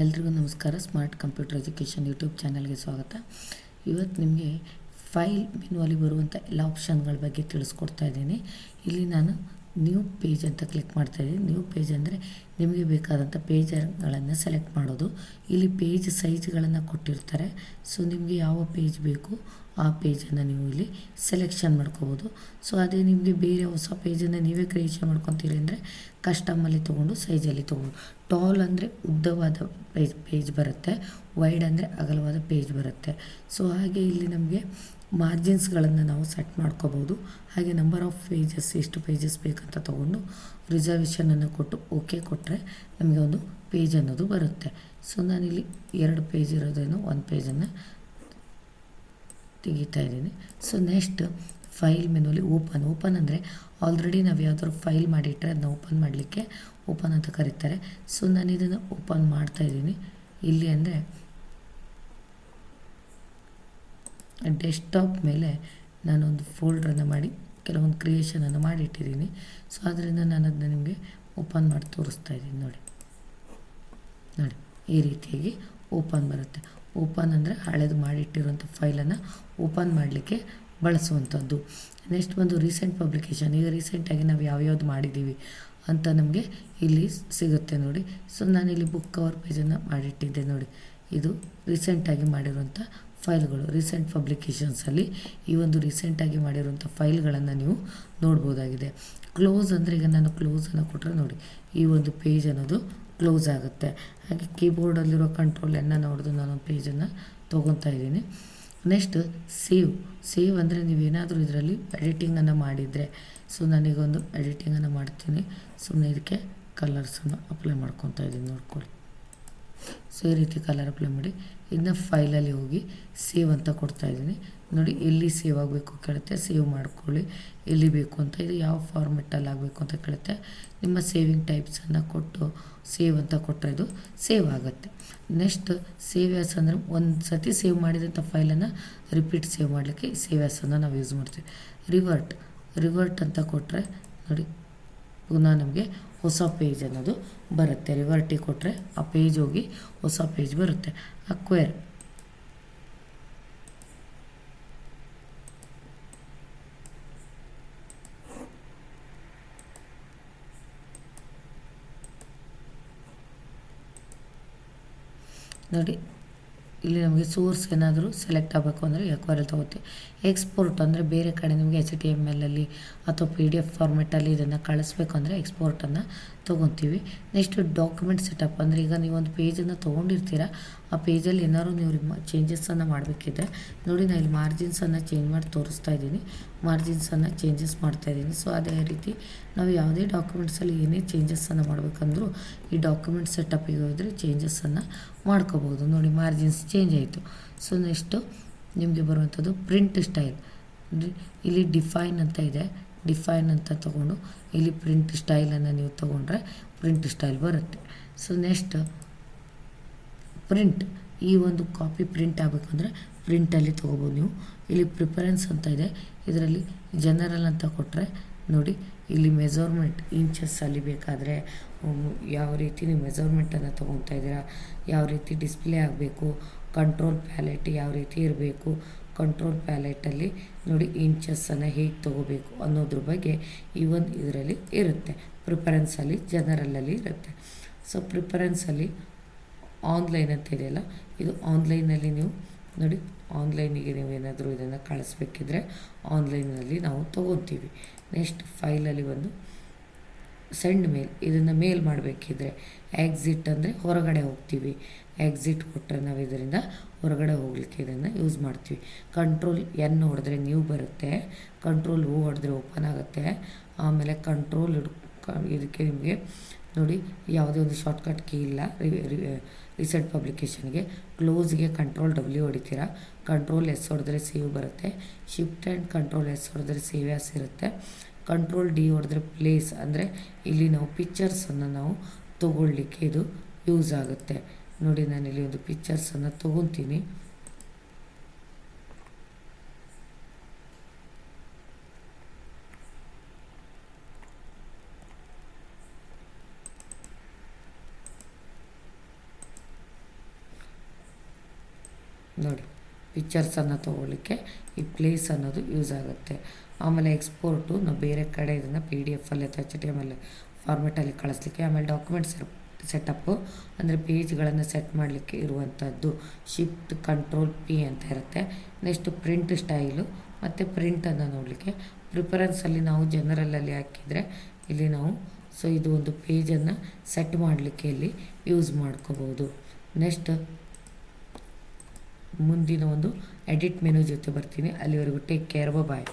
ಎಲ್ರಿಗೂ ನಮಸ್ಕಾರ. Smart computer education YouTube ಚಾನಲ್ಗೆ ಸ್ವಾಗತ. ಇವತ್ತು ನಿಮಗೆ ಫೈಲ್ ಮೆನುವಲ್ಲಿ ಬರುವಂಥ ಎಲ್ಲ ಆಪ್ಷನ್ಗಳ ಬಗ್ಗೆ ತಿಳಿಸ್ಕೊಡ್ತಾ ಇದ್ದೀನಿ. ಇಲ್ಲಿ ನಾನು ನ್ಯೂ ಪೇಜ್ ಅಂತ ಕ್ಲಿಕ್ ಮಾಡ್ತಾ ಇದ್ದೀನಿ. ನ್ಯೂ ಪೇಜ್ ಅಂದರೆ ನಿಮಗೆ ಬೇಕಾದಂಥ ಪೇಜ್ಗಳನ್ನು ಸೆಲೆಕ್ಟ್ ಮಾಡೋದು. ಇಲ್ಲಿ ಪೇಜ್ ಸೈಜ್ಗಳನ್ನು ಕೊಟ್ಟಿರ್ತಾರೆ. ಸೊ ನಿಮಗೆ ಯಾವ ಪೇಜ್ ಬೇಕು? ಆ ಪೇಜನ್ನು ನೀವು ಇಲ್ಲಿ ಸೆಲೆಕ್ಷನ್ ಮಾಡ್ಕೋಬೋದು. ಸೊ ಅದೇ ನಿಮಗೆ ಬೇರೆ ಹೊಸ ಪೇಜನ್ನು ನೀವೇ ಕ್ರಿಯೇಷನ್ ಮಾಡ್ಕೊತೀರಿ ಅಂದರೆ ಕಸ್ಟಮಲ್ಲಿ ತೊಗೊಂಡು ಸೈಜಲ್ಲಿ ತೊಗೊಂಡು. ಟಾಲ್ ಅಂದರೆ ಉದ್ದವಾದ ಪೇಜ್ ಪೇಜ್ ಬರುತ್ತೆ. ವೈಡ್ ಅಂದರೆ ಅಗಲವಾದ ಪೇಜ್ ಬರುತ್ತೆ. ಸೊ ಹಾಗೆ ಇಲ್ಲಿ ನಮಗೆ ಮಾರ್ಜಿನ್ಸ್ಗಳನ್ನು ನಾವು ಸೆಟ್ ಮಾಡ್ಕೋಬೋದು. ಹಾಗೆ ನಂಬರ್ ಆಫ್ ಪೇಜಸ್ ಎಷ್ಟು ಪೇಜಸ್ ಬೇಕಂತ ತೊಗೊಂಡು ರಿಸರ್ವೇಷನನ್ನು ಕೊಟ್ಟು ಓಕೆ ಕೊಟ್ಟರೆ ನಮಗೆ ಒಂದು ಪೇಜ್ ಅನ್ನೋದು ಬರುತ್ತೆ. ಸೊ ನಾನಿಲ್ಲಿ ಎರಡು ಪೇಜ್ ಇರೋದೇನು ಒಂದು ಪೇಜನ್ನು ತೆಗಿತಾ ಇದ್ದೀನಿ. ಸೊ ನೆಕ್ಸ್ಟ್ ಫೈಲ್ ಮೆನುವಲ್ಲಿ ಓಪನ್ ಓಪನ್ ಅಂದರೆ ಆಲ್ರೆಡಿ ನಾವು ಯಾವ್ದಾದ್ರು ಫೈಲ್ ಮಾಡಿಟ್ಟರೆ ಅದನ್ನ ಓಪನ್ ಮಾಡಲಿಕ್ಕೆ ಓಪನ್ ಅಂತ ಕರೀತಾರೆ. ಸೊ ನಾನು ಇದನ್ನು ಓಪನ್ ಮಾಡ್ತಾ ಇದ್ದೀನಿ. ಇಲ್ಲಿ ಅಂದರೆ ಡೆಸ್ಕ್ಟಾಪ್ ಮೇಲೆ ನಾನೊಂದು ಫೋಲ್ಡ್ರನ್ನು ಮಾಡಿ, ಕೆಲವೊಂದು ಕ್ರಿಯೇಷನನ್ನು ಮಾಡಿಟ್ಟಿದ್ದೀನಿ. ಸೊ ಅದರಿಂದ ನಾನು ಅದನ್ನ ನಿಮಗೆ ಓಪನ್ ಮಾಡಿ ತೋರಿಸ್ತಾ ಇದ್ದೀನಿ ನೋಡಿ. ನೋಡಿ, ಈ ರೀತಿಯಾಗಿ ಓಪನ್ ಬರುತ್ತೆ. ಓಪನ್ ಅಂದರೆ ಹಳೆದು ಮಾಡಿಟ್ಟಿರುವಂಥ ಫೈಲನ್ನು ಓಪನ್ ಮಾಡಲಿಕ್ಕೆ ಬಳಸುವಂಥದ್ದು. ನೆಕ್ಸ್ಟ್ ಒಂದು ರೀಸೆಂಟ್ ಪಬ್ಲಿಕೇಶನ್ ಈಗ ರೀಸೆಂಟಾಗಿ ನಾವು ಯಾವ್ಯಾವ್ದು ಮಾಡಿದ್ದೀವಿ ಅಂತ ನಮಗೆ ಇಲ್ಲಿ ಸಿಗುತ್ತೆ ನೋಡಿ. ಸೊ, ನಾನಿಲ್ಲಿ ಬುಕ್ ಕವರ್ ಪೇಜನ್ನು ಮಾಡಿಟ್ಟಿದ್ದೆ ನೋಡಿ. ಇದು ರೀಸೆಂಟಾಗಿ ಮಾಡಿರುವಂಥ ಫೈಲ್ಗಳು, ರೀಸೆಂಟ್ ಪಬ್ಲಿಕೇಶನ್ಸಲ್ಲಿ ಈ ಒಂದು ರೀಸೆಂಟಾಗಿ ಮಾಡಿರುವಂಥ ಫೈಲ್ಗಳನ್ನು ನೀವು ನೋಡ್ಬೋದಾಗಿದೆ. ಕ್ಲೋಸ್ ಅಂದರೆ ಈಗ ನಾನು ಕ್ಲೋಸನ್ನು ಕೊಟ್ಟರೆ ನೋಡಿ, ಈ ಒಂದು ಪೇಜ್ ಅನ್ನೋದು ಕ್ಲೋಸ್ ಆಗುತ್ತೆ. ಹಾಗೆ ಕೀಬೋರ್ಡಲ್ಲಿರೋ ಕಂಟ್ರೋಲ್ ಎನ್ನ ನೋಡಿದು ನಾನು ಪೇಜನ್ನು ತೊಗೊತಾ ಇದ್ದೀನಿ. ನೆಕ್ಸ್ಟ್ ಸೇವ್ ಸೇವ್ ಅಂದರೆ ನೀವೇನಾದರೂ ಇದರಲ್ಲಿ ಎಡಿಟಿಂಗನ್ನು ಮಾಡಿದರೆ. ಸೊ ನನಗೊಂದು ಎಡಿಟಿಂಗನ್ನು ಮಾಡ್ತೀನಿ. ಸುಮ್ಮನೆ ಇದಕ್ಕೆ ಕಲರ್ಸನ್ನು ಅಪ್ಲೈ ಮಾಡ್ಕೊತಾ ಇದ್ದೀನಿ ನೋಡ್ಕೊಳ್ಳಿ. ಸೊ ಈ ರೀತಿ ಕಲರ್ ಅಪ್ಲೈ ಮಾಡಿ ಇದನ್ನ ಫೈಲಲ್ಲಿ ಹೋಗಿ ಸೇವ್ ಅಂತ ಕೊಡ್ತಾ ಇದ್ದೀನಿ. ನೋಡಿ ಎಲ್ಲಿ ಸೇವ್ ಆಗಬೇಕು ಕೇಳುತ್ತೆ? ಸೇವ್ ಮಾಡ್ಕೊಳ್ಳಿ. ಎಲ್ಲಿ ಬೇಕು ಅಂತ, ಇದು ಯಾವ ಫಾರ್ಮೆಟಲ್ಲಿ ಆಗಬೇಕು ಅಂತ ಕೇಳುತ್ತೆ? ನಿಮ್ಮ ಸೇವಿಂಗ್ ಟೈಪ್ಸನ್ನು ಕೊಟ್ಟು ಸೇವ್ ಅಂತ ಕೊಟ್ಟರೆ ಇದು ಸೇವ್ ಆಗುತ್ತೆ. ನೆಕ್ಸ್ಟ್ ಸೇವ್ ಆ್ಯಸ್ ಅಂದರೆ ಒಂದು ಸತಿ ಸೇವ್ ಮಾಡಿದಂಥ ಫೈಲನ್ನು ರಿಪೀಟ್ ಸೇವ್ ಮಾಡಲಿಕ್ಕೆ ಸೇವ್ ಆ್ಯಸನ್ನು ನಾವು ಯೂಸ್ ಮಾಡ್ತೀವಿ. ರಿವರ್ಟ್ ರಿವರ್ಟ್ ಅಂತ ಕೊಟ್ಟರೆ ನೋಡಿ, ಪುನಃ ನಮಗೆ ಹೊಸ ಪೇಜ್ ಅನ್ನೋದು ಬರುತ್ತೆ. ರಿವರ್ಟಿ ಕೊಟ್ಟರೆ ಆ ಪೇಜ್ ಹೋಗಿ ಹೊಸ ಪೇಜ್ ಬರುತ್ತೆ. ಅಕ್ವೇರ್ ನೋಡಿ ಇಲ್ಲಿ ನಮಗೆ ಸೋರ್ಸ್ ಏನಾದರೂ ಸೆಲೆಕ್ಟ್ ಆಗಬೇಕು ಅಂದರೆ ಎಕ್ವೈರಲ್ ತೊಗೋತೀವಿ. ಎಕ್ಸ್ಪೋರ್ಟ್ ಅಂದರೆ ಬೇರೆ ಕಡೆ ನಿಮಗೆ ಎಚ್ ಟಿ ಎಂ ಎಲ್ಲಲ್ಲಿ ಅಥವಾ ಪಿ ಡಿ ಎಫ್ ಫಾರ್ಮೆಟಲ್ಲಿ ಇದನ್ನು ಕಳಿಸ್ಬೇಕು ಅಂದರೆ ಎಕ್ಸ್ಪೋರ್ಟನ್ನು ತೊಗೊತೀವಿ. ನೆಕ್ಸ್ಟ್ ಡಾಕ್ಯುಮೆಂಟ್ ಸೆಟಪ್ ಅಂದರೆ ಈಗ ನೀವೊಂದು ಪೇಜನ್ನು ತೊಗೊಂಡಿರ್ತೀರ, ಆ ಪೇಜಲ್ಲಿ ಏನಾದ್ರು ನೀವು ರಿಮ ಚೇಂಜಸ್ಸನ್ನು ಮಾಡಬೇಕಿದ್ರೆ, ನೋಡಿ ನಾನು ಇಲ್ಲಿ ಮಾರ್ಜಿನ್ಸನ್ನು ಚೇಂಜ್ ಮಾಡಿ ತೋರಿಸ್ತಾ ಇದ್ದೀನಿ. ಮಾರ್ಜಿನ್ಸನ್ನು ಚೇಂಜಸ್ ಮಾಡ್ತಾ ಇದ್ದೀನಿ. ಸೊ ಅದೇ ರೀತಿ ನಾವು ಯಾವುದೇ ಡಾಕ್ಯುಮೆಂಟ್ಸಲ್ಲಿ ಏನೇ ಚೇಂಜಸ್ಸನ್ನು ಮಾಡಬೇಕಂದ್ರೂ, ಈ ಡಾಕ್ಯುಮೆಂಟ್ ಸೆಟಪ್ಪಿಗೆ ಹೋದರೆ ಚೇಂಜಸ್ಸನ್ನು ಮಾಡ್ಕೋಬೋದು ನೋಡಿ ಮಾರ್ಜಿನ್ಸ್ ಚೇಂಜ್ ಆಯಿತು. ಸೊ ನೆಕ್ಸ್ಟು ನಿಮಗೆ ಬರುವಂಥದ್ದು ಪ್ರಿಂಟ್ ಸ್ಟೈಲ್ ಇಲ್ಲಿ ಡಿಫೈನ್ ಅಂತ ಇದೆ. ಡಿಫೈನ್ ಅಂತ ತೊಗೊಂಡು. ಇಲ್ಲಿ ಪ್ರಿಂಟ್ ಸ್ಟೈಲನ್ನು ನೀವು ತೊಗೊಂಡ್ರೆ ಪ್ರಿಂಟ್ ಸ್ಟೈಲ್ ಬರುತ್ತೆ. ಸೊ ನೆಕ್ಸ್ಟ್ ಪ್ರಿಂಟ್ ಈ ಒಂದು ಕಾಪಿ ಪ್ರಿಂಟ್ ಆಗಬೇಕಂದ್ರೆ ಪ್ರಿಂಟಲ್ಲಿ ತೊಗೋಬೋದು ನೀವು. ಇಲ್ಲಿ ಪ್ರಿಫರೆನ್ಸ್ ಅಂತ ಇದೆ. ಇದರಲ್ಲಿ ಜನರಲ್ ಅಂತ ಕೊಟ್ಟರೆ ನೋಡಿ, ಇಲ್ಲಿ ಮೆಜರ್ಮೆಂಟ್ ಇಂಚಸ್ಸಲ್ಲಿ ಬೇಕಾದರೆ ಯಾವ ರೀತಿ ನೀವು ಮೆಜರ್ಮೆಂಟನ್ನು ತೊಗೊತಾ ಇದ್ದೀರಾ, ಯಾವ ರೀತಿ ಡಿಸ್ಪ್ಲೇ ಆಗಬೇಕು ಕಂಟ್ರೋಲ್ ಪ್ಯಾಲೆಟ್ ಯಾವ ರೀತಿ ಇರಬೇಕು ಕಂಟ್ರೋಲ್ ಪ್ಯಾಲೆಟಲ್ಲಿ ನೋಡಿ ಇಂಚಸ್ಸನ್ನು ಹೇಗೆ ತೊಗೋಬೇಕು ಅನ್ನೋದ್ರ ಬಗ್ಗೆ ಈ ಒಂದು ಇದರಲ್ಲಿ ಇರುತ್ತೆ. ಪ್ರಿಫರೆನ್ಸಲ್ಲಿ ಜನರಲ್ಲಲ್ಲಿ ಇರುತ್ತೆ. ಸೊ ಪ್ರಿಫರೆನ್ಸಲ್ಲಿ ಆನ್ಲೈನ್ ಅಂತ ಇದೆಯಲ್ಲ, ಇದು ಆನ್ಲೈನಲ್ಲಿ ನೀವು ನೋಡಿ ಆನ್ಲೈನಿಗೆ ನೀವು ಏನಾದರೂ ಇದನ್ನು ಕಳಿಸ್ಬೇಕಿದ್ರೆ ಆನ್ಲೈನಲ್ಲಿ ನಾವು ತೊಗೊತೀವಿ. ನೆಕ್ಸ್ಟ್ ಫೈಲಲ್ಲಿ ಒಂದು ಸೆಂಡ್ ಮೇಲ್, ಇದನ್ನು ಮೇಲ್ ಮಾಡಬೇಕಿದ್ರೆ ಎಕ್ಸಿಟ್ ಅಂದರೆ ಹೊರಗಡೆ ಹೋಗ್ತೀವಿ. ಎಕ್ಸಿಟ್ ಕೊಟ್ಟರೆ ನಾವು ಇದರಿಂದ ಹೊರಗಡೆ ಹೋಗಲಿಕ್ಕೆ ಇದನ್ನು ಯೂಸ್ ಮಾಡ್ತೀವಿ. ಕಂಟ್ರೋಲ್ ಎನ್ ಹೊಡೆದ್ರೆ ನ್ಯೂ ಬರುತ್ತೆ ಕಂಟ್ರೋಲ್ ಓ ಹೊಡೆದ್ರೆ ಓಪನ್ ಆಗುತ್ತೆ. ಆಮೇಲೆ ಕಂಟ್ರೋಲ್ ಇದಕ್ಕೆ ನಿಮಗೆ ನೋಡಿ ಯಾವುದೇ ಒಂದು ಶಾರ್ಟ್ಕಟ್ ಕೀ ಇಲ್ಲ ರೀಸೆಂಟ್ ಪಬ್ಲಿಕೇಶನ್ಗೆ ಕ್ಲೋಸ್ಗೆ ಕಂಟ್ರೋಲ್ ಡಬ್ಲ್ಯೂ ಹೊಡಿತೀರಾ. ಕಂಟ್ರೋಲ್ ಎಸ್ ಹೊಡೆದ್ರೆ ಸೇವ್ ಬರುತ್ತೆ. ಶಿಫ್ಟ್ ಆ್ಯಂಡ್ ಕಂಟ್ರೋಲ್ ಎಸ್ ಹೊಡೆದ್ರೆ ಸೇವ್ ಎಸ್ ಇರುತ್ತೆ. ಕಂಟ್ರೋಲ್ ಡಿ ಹೊಡೆದ್ರೆ ಪ್ಲೇಸ್ ಅಂದರೆ ಇಲ್ಲಿ ನಾವು ಪಿಕ್ಚರ್ಸನ್ನು ನಾವು ತೊಗೊಳ್ಲಿಕ್ಕೆ ಇದು ಯೂಸ್ ಆಗುತ್ತೆ. ನೋಡಿ ನಾನಿಲ್ಲಿ ಒಂದು ಪಿಕ್ಚರ್ಸನ್ನು ತೊಗೊತೀನಿ. ನೋಡಿ. ಪಿಕ್ಚರ್ಸನ್ನು ತೊಗೊಳ್ಳಿಕ್ಕೆ ಈ ಪ್ಲೇಸ್ ಅನ್ನೋದು ಯೂಸ್ ಆಗುತ್ತೆ. ಆಮೇಲೆ ಎಕ್ಸ್ಪೋರ್ಟು, ನಾವು ಬೇರೆ ಕಡೆ ಇದನ್ನು ಪಿ ಡಿ ಎಫಲ್ಲಿ ಅಥವಾ ಎಚ್ ಟಿ ಎಂ ಅಲ್ಲಿ ಫಾರ್ಮೆಟಲ್ಲಿ ಕಳಿಸ್ಲಿಕ್ಕೆ, ಆಮೇಲೆ ಡಾಕ್ಯುಮೆಂಟ್ಸ್ ಸೆಟಪ್ಪು ಅಂದರೆ ಪೇಜ್ಗಳನ್ನು ಸೆಟ್ ಮಾಡಲಿಕ್ಕೆ ಇರುವಂಥದ್ದು. ಶಿಫ್ಟ್ ಕಂಟ್ರೋಲ್ ಪಿ ಅಂತ ಇರುತ್ತೆ. ನೆಕ್ಸ್ಟ್ ಪ್ರಿಂಟ್ ಸ್ಟೈಲು ಮತ್ತು ಪ್ರಿಂಟನ್ನು ನೋಡಲಿಕ್ಕೆ. ಪ್ರಿಫರೆನ್ಸಲ್ಲಿ ನಾವು ಜನರಲಲ್ಲಿ ಹಾಕಿದರೆ ಇಲ್ಲಿ ನಾವು ಸೊ ಇದು ಒಂದು ಪೇಜನ್ನು ಸೆಟ್ ಮಾಡಲಿಕ್ಕೆ ಇಲ್ಲಿ ಯೂಸ್ ಮಾಡ್ಕೋಬೋದು. ನೆಕ್ಸ್ಟ್ ಮುಂದಿನ ಒಂದು ಎಡಿಟ್ ಮೆನು ಜೊತೆ ಬರ್ತೀನಿ. ಅಲ್ಲಿವರೆಗೂ ಟೇಕ್ ಕೇರ್ ಬಾಯ್